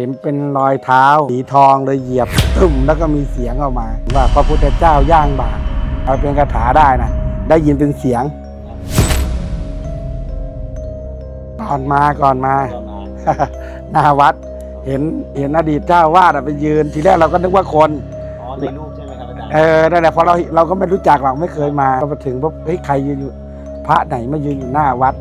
ห็นเป็นรอยเท้าสีทองเลยเหยียบตึ้มแล้วก็มีเสียงออกมา ว่าพระพุทธเจ้าย่างบาทเอาเป็นคาถาได้นะได้ยินเป็นเสียง ก่อนมาก่อนมาก็มาหน้าวัด เห็นเห็นอดีตเจ้าวาดอะไปยืนทีแรกเราก็นึกว่าคนอ๋อในรูปใช่ไหมครับอาจารย์เออนั่นแหละเพอเราเราก็ไม่รู้จักหรอกไม่เคยมาก็มาถึงปุ๊บเฮ้ยใครยืนอยู่พระไหนมายืนอยู่หน้าวัด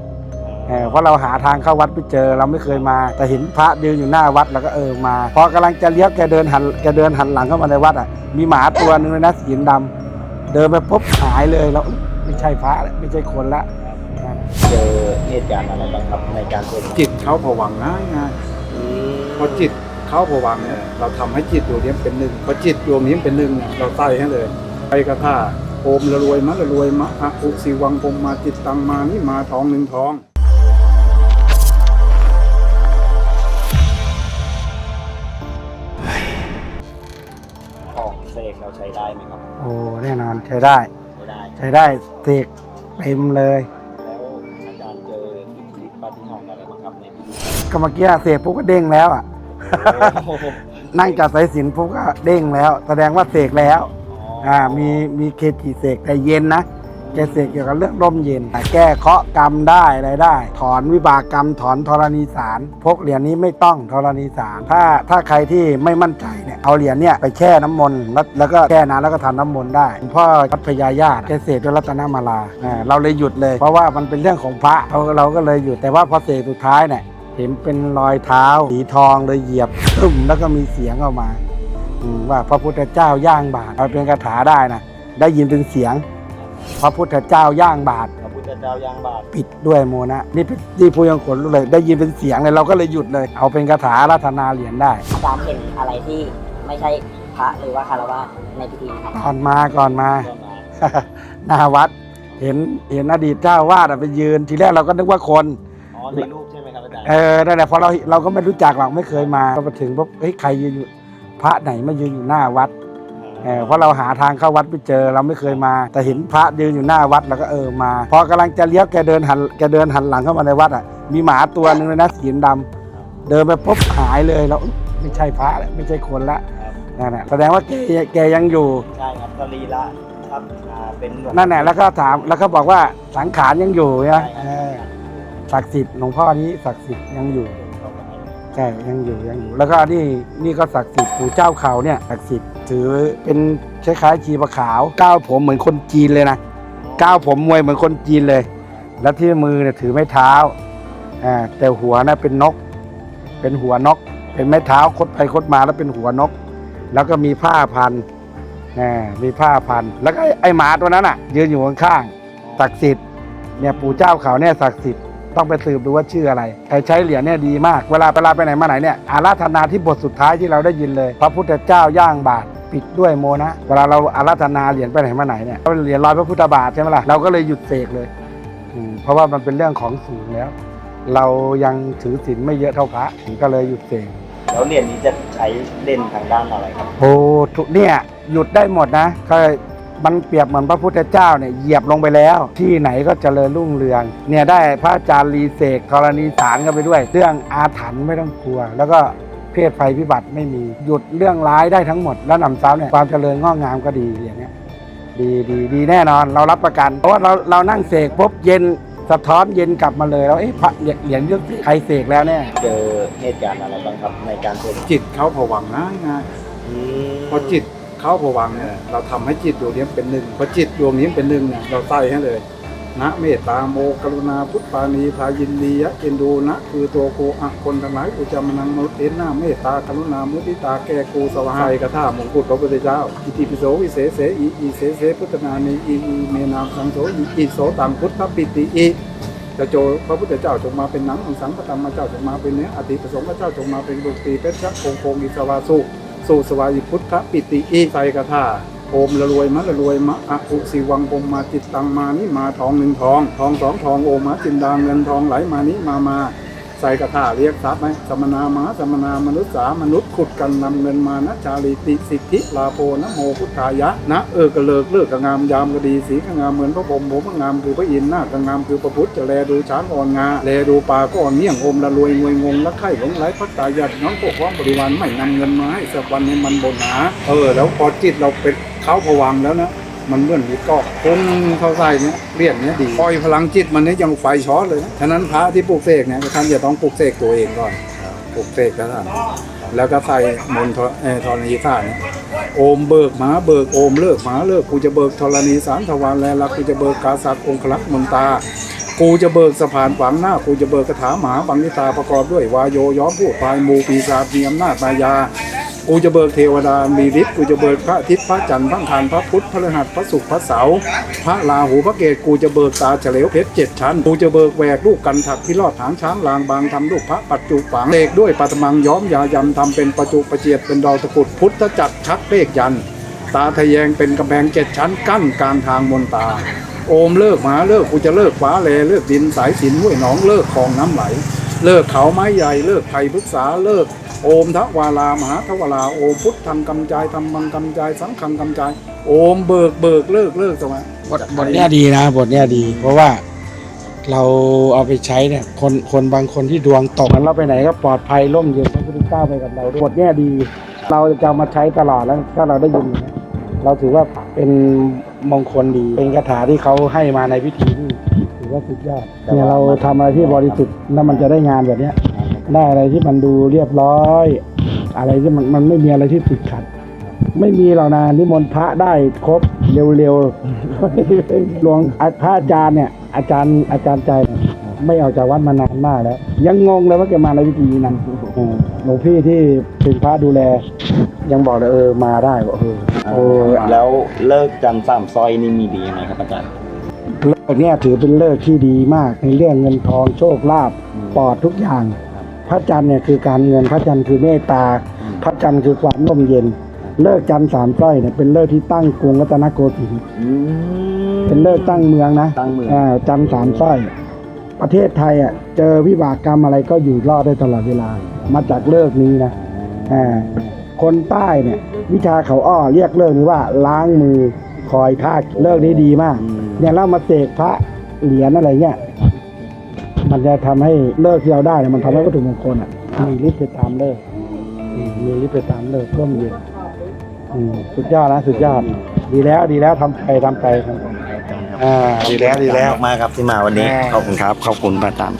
เออเพราะเราหาทางเข้าวัดไม่เจอเราไม่เคยมา แต่เห็นพระยืนอยู่หน้าวัดแล้วก็เออมา พอกำลังจะเลี้ยวแกเดินหันแกเดินหันหลังเข้ามาในวัดอะมีหมาตัวหนึ่งเลยนะสีดำเดินไปปุ๊บหายเลยเราเอ้ยไม่ใช่พระแล้วไม่ใช่คนละนั่นเจอเหตุการณ์อะไรบ้างครับในการสวดมนต์จิตเขาผวังง่ายง่ายอืมพอจิตเขาผวังเนี่ยเราทำให้จิตดวงนี้เป็นหนึ่งพอจิตดวงนี้เป็นหนึ่งเนี่ยเราใส่ให้เลยไปกระท่าโอมละรวยมะละรวยมะอะอุสิวังพงมาจิตตังมานี่มาทองหนึ่งทองของ ได้ไหมครับโอ้แน่นอนใช้ได้ ใช้ได้ใช้ได้เสกเต็มเลย แล้วอาจารย์เจออิทธิฤทธิ์ปาฏิหาริย์อะไรบ้างครับในพิธีก็เมื่อกี้เสกปุ๊บก็เด้งแล้วอะ โอ้โหนั่งจัดสายสิญจนปุ๊บก็เด้งแล้ว แสดงว่าเสกแล้วอ่ามีมีเคจิเสกแต่เย็นนะ แกเสกเกี่ยวกับเรื่องร่มเย็นแต่แก้เคาะกรรมได้อะไรได้ ถอนวิบากกรรม ถอนธรณีสาร พกเหรียญนี้ไม่ต้องธรณีสาร ถ้าถ้าใครที่ไม่มั่นใจเนี่ยเอาเหรียญเนี่ยไปแช่น้ำมนต์แล้วแล้วก็แช่น้ำแล้วก็ทำน้ำมนต์ได้พ่อวัดพญาญาติแกเสกด้วยรัตนมาลาเราเลยหยุดเลย เพราะว่ามันเป็นเรื่องของพระเราเราก็เลยหยุดแต่ว่าพอเสกสุดท้ายเนี่ยเห็นเป็นรอยเท้าสีทองเลยเหยียบตึ้มแล้วก็มีเสียงออกมาว่าพระพุทธเจ้าย่างบาทเอาเป็นคาถาได้นะได้ยินเป็นเสียง พระพุทธเจ้าย่างบาท พระพุทธเจ้าย่างบาตรปิดด้วยโมนะ นี่เป็นที่พูยังขนลุกเลย ได้ยินเป็นเสียงเลยเราก็เลยหยุดเลย เอาเป็นคาถารัตนาเหรียญได้ อาจารย์เห็นอะไรที่ไม่ใช่พระหรือว่าคารวะในพิธีครับ ก่อนมาก่อนมาก็มาหน้าวัด เห็นเห็นอดีตเจ้าวาดอะไปยืนทีแรกเราก็นึกว่าคน อ๋อในรูปใช่ไหมครับอาจารย์เออนั่นแหละเพอเราเราก็ไม่รู้จักหรอกไม่เคยมาก็มาถึงปุ๊บเฮ้ยใครยืนอยู่พระไหนมายืนอยู่หน้าวัด เออเพราะเราหาทางเข้าวัดไม่เจอเราไม่เคยมา แต่เห็นพระยืนอยู่หน้าวัดแล้วก็เออมา พอกำลังจะเลี้ยวแกเดินหันแกเดินหันหลังเข้ามาในวัดอะมีหมาตัวหนึ่งเลยนะสีดำเดินไปปุ๊บหายเลยเราเอ้ยไม่ใช่พระแล้วไม่ใช่คนละครับนั่นแหละแสดงว่าแกแกยังอยู่ใช่ครับสรีระครับอ่าเป็นหลวงนั่นแหละแล้วก็ถามแล้วก็บอกว่าสังขารยังอยู่ใช่นะครับเออศักดิ์สิทธิ์หลวงพ่อนี้ศักดิ์สิทธิ์ยังอยู่ใช่ยังอยู่ยังอยู่ แล้วก็นี่นี่ก็ศักดิ์สิทธิ์ปู่เจ้าเขาเนี่ยศักดิ์สิทธิ์ ถือเป็นคล้ายๆชีปะขาว ก้าวผมเหมือนคนจีนเลยนะ ก้าวผมมวยเหมือนคนจีนเลย แล้วที่มือเนี่ยถือไม้เท้าอ่าแต่หัวนะเป็นนก เป็นหัวนก เป็นไม้เท้าคดไปคดมาแล้วเป็นหัวนก แล้วก็มีผ้าพันอ่ามีผ้าพัน แล้วก็ไอ้ไอ้หมาตัวนั้นอะ ยืนอยู่ข้างๆศักดิ์สิทธิ์เนี่ยปู่เจ้าเขาเนี่ยศักดิ์สิทธิ์ต้องไปสืบดูว่าชื่ออะไรใครใช้เหรียญเนี่ยดีมาก เวลาเวลาไปไหนมาไหนเนี่ยอาราธนาที่บทสุดท้ายที่เราได้ยินเลย พระพุทธเจ้าย่างบาท ปิดด้วยโมนะ เวลาเราอาราธนาเหรียญไปไหนมาไหนเนี่ยเอาเหรียญลอยพระพุทธบาทใช่ไหมล่ะเราก็เลยหยุดเสกเลยอืมเพราะว่ามันเป็นเรื่องของสูงแล้ว เรายังถือศีลไม่เยอะเท่าพระก็เลยหยุดเสกแล้วเหรียญนี้จะใช้เล่นทางด้านอะไรครับโอ้ทุกเนี่ยหยุดได้หมดนะก็มันเปรียบเหมือนพระพุทธเจ้าเนี่ยเหยียบลงไปแล้ว ที่ไหนก็เจริญรุ่งเรือง เนี่ยได้พระอาจารย์รีเสกธรณีสารกันไปด้วย เรื่องอาถรรพ์ไม่ต้องกลัว แล้วก็ เพศภัยพิบัติไม่มีหยุดเรื่องร้ายได้ทั้งหมด แล้วนำซ้ำเนี่ยความเจริญงอกงามก็ดีอย่างเงี้ยดีดีดีแน่นอนเรารับประกัน เพราะว่าเราเรานั่งเสกปุ๊บเย็นสะท้อนเย็นกลับมาเลยแล้วเอ๊ะพระเหรียญเหรียญเรื่องใครเสกแล้วเนี่ยเจอเหตุการณ์อะไรบ้างครับในการสวดมนต์จิตเขาผวังง่ายง่ายอืมพอจิตเขาผวังเนี่ยเราทำให้จิตดวงนี้เป็นหนึ่งพอจิตดวงนี้เป็นหนึ่งเนี่ยเราใส่ให้เลย นะเมตตาโมกรุณาพุทธานีพายินดียะเอ็นดูนะ คือตัวโกูอะคนทั้งหลายอุจจามานังมนุษย์เอ็นหน้าเมตตากรุณามุทิตาแก่กูสวายกระท่ามงกุฎพระพุทธเจ้า อิติปิโสวิเศษเสอีอีเสเสพุทธนานีอีอีเมนามสังโสอีอีโสตังพุทธปิติอีจะโจพระพุทธเจ้าจงมาเป็นหนังของสังพระธรรมเจ้าจงมาเป็นเนื้ออติประสงค์พระเจ้าจงมาเป็นดุตีเพชรโคงโคงอิสวาสุสุสวายิพุทธปิติอีใส่กระท่า โอมละรวยมะละรวยมะอะอุสิวังพงมาจิตตังมานิมาทองหนึ่งทอง ทองสองทองโอมะจินดาเงินทองไหลมานิมามาใส่กระถาเรียกทรัพย์ไหมสมนามาสมนามนุษย์สามนุษย์ขุดกันนำเงินมานะชาลีติสิทธิลาโพนะโมพุทธายะนะเออกระเลิกเลิกกระงามยามกระดีสีกระงามเหมือนพระพรหมผมกระงามคือพระอินทร์หน้ากระงามคือพระพุทธจะแลดูช้างอ่อนงาแลดูปลาก็อ่อนเมี่ยงอมละรวยงวยงงละไข่หลงไหลพักตายัดน้องพวกพ้องบริวารไม่นำเงินมาให้สักวันให้มันบนหาเออแล้วพอจิตเราเป็น เขาผวังแล้วนะมันเหมือนมีกาะพุ่งเข้าใส่เนี่ยเรียนเนี่ยดีปล่อยพลังจิตมันเนี่ยยังไฟช็อตเลยนะฉะนั้นพระที่ปลูกเสกเนี่ยท่านจะต้องปลูกเสกตัวเองก่อนปลูกเสกแล้วท่านแล้วก็ใส่มนต์ธรเอ่อธรณีสารเนี่โอมเบิกหมาเบิกโอมเลิกหมาเลิกกูจะเบิกธรณีสารทวารแลลักกูจะเบิกกาสักองคลักษ์มนตากูจะเบิกสะพานฝังหน้ากูจะเบิกกระถาหมาบังนิตาประกอบด้วยวายโยย้อมผู้พายมูปีศาจมีอำนาจมายา กูจะเบิกเทวดามีฤทธิ์กูจะเบิกพระอาทิตย์พระจันทร์พระอังคารพระพุธพระฤหัสพระศุกร์พระเสาร์พระราหูพระเกศกูจะเบิกตาเฉลวเพชรเจ็ดชั้น กูจะเบิกแหวกลูกกันถักพิรอดหางช้างลางบางทำลูกพระปัจจุฝังเลขด้วยปัตมังย้อมยายำทำเป็นประจุประเจียดเป็นดาวตะกุดพุทธจักรชักเลขยัน ตาทะแยงเป็นกำแพงเจ็ดชั้นกั้นกลางทางมนตา โอมเลิกหมาเลิกกูจะเลิกฟ้าแลเลิกดินสายสินห้วยหนองเลิกคลองน้ำไหล เลิกเขาไม้ใหญ่เลิกไผ่พฤกษาเลิกโอมทวารามหาทวาราโอมพุทธังกำจายธรรมังกำจายสังฆังกำจายโอมเบิกเบิกเลิกเลิกสมัยบทบทเนี้ยดีนะบทเนี้ยดี เพราะว่าเราเอาไปใช้เนี่ยคนคนบางคนที่ดวงตกมันเราไปไหนก็ปลอดภัยร่มเย็นพระพุทธเจ้าไปกับเราด้วยบทเนี้ยดี เราจะเอามาใช้ตลอดแล้วถ้าเราได้ยินอย่างเนี้ยเราถือว่าเป็นมงคลดี เป็นคาถาที่เขาให้มาในพิธีที่ถื อว่าสุดยอดเนี่ยเราทำอะไรที่บริสุทธิ์แล้วมันจะได้งานแบบเนี้ย ได้อะไรที่มันดูเรียบร้อย อะไรที่มันมันไม่มีอะไรที่ติดขัด ไม่มีหรอกนะนิมนต์พระได้ครบเร็วๆหลวงพระอาจารย์เนี่ย อาจารย์อาจารย์ใจเนี่ยไม่ออกจากวัดมานานมากแล้ว ยังงงเลยว่าแกมาในพิธีนั้นเออหลวงพี่ที่เป็นพระดูแล ยังบอกเลยเออมาได้บอกเออเออแล้วเลิกจันทร์สามซอยนี่มีดียังไงครับอาจารย์ เลิกเนี่ยถือเป็นเลิกที่ดีมาก ในเรื่องเงินทองโชคลาภปลอดทุกอย่าง พระจันทร์เนี่ยคือการเงินพระจันทร์คือเมตตา พระจันทร์คือความร่มเย็น เลิกจันทร์สามสร้อยเนี่ยเป็นเลิกที่ตั้งกรุงรัตนโกสินทร์เป็นเลิกตั้งเมืองนะตั้งเมืองอ่าจันทร์สามสร้อย ประเทศไทยอะเจอวิบากกรรมอะไรก็อยู่รอดได้ตลอดเวลา มาจากเลิกนี้นะอ่าคนใต้เนี่ย วิชาเขาอ้อเรียกเลิกนี้ว่าล้างมือคอยท่าเลิกนี้ดีมาก เนี่ยเรามาเสกพระเหรียญอะไรเงี้ยมันจะทำให้เลิกที่เราได้เนี่ยมันทำให้วัตถุมงคลอะมีฤทธิ์ไปตามเลิกอืมมีฤทธิ์ไปตามเลิกร่มเย็นอืมสุดยอดนะสุดยอด ดีแล้วดีแล้วทำไปทำไปทำไปอ่าดีแล้วดีแล้วมากครับที่มาวันนี้อ่าขอบคุณครับขอบคุณพระอาจารย์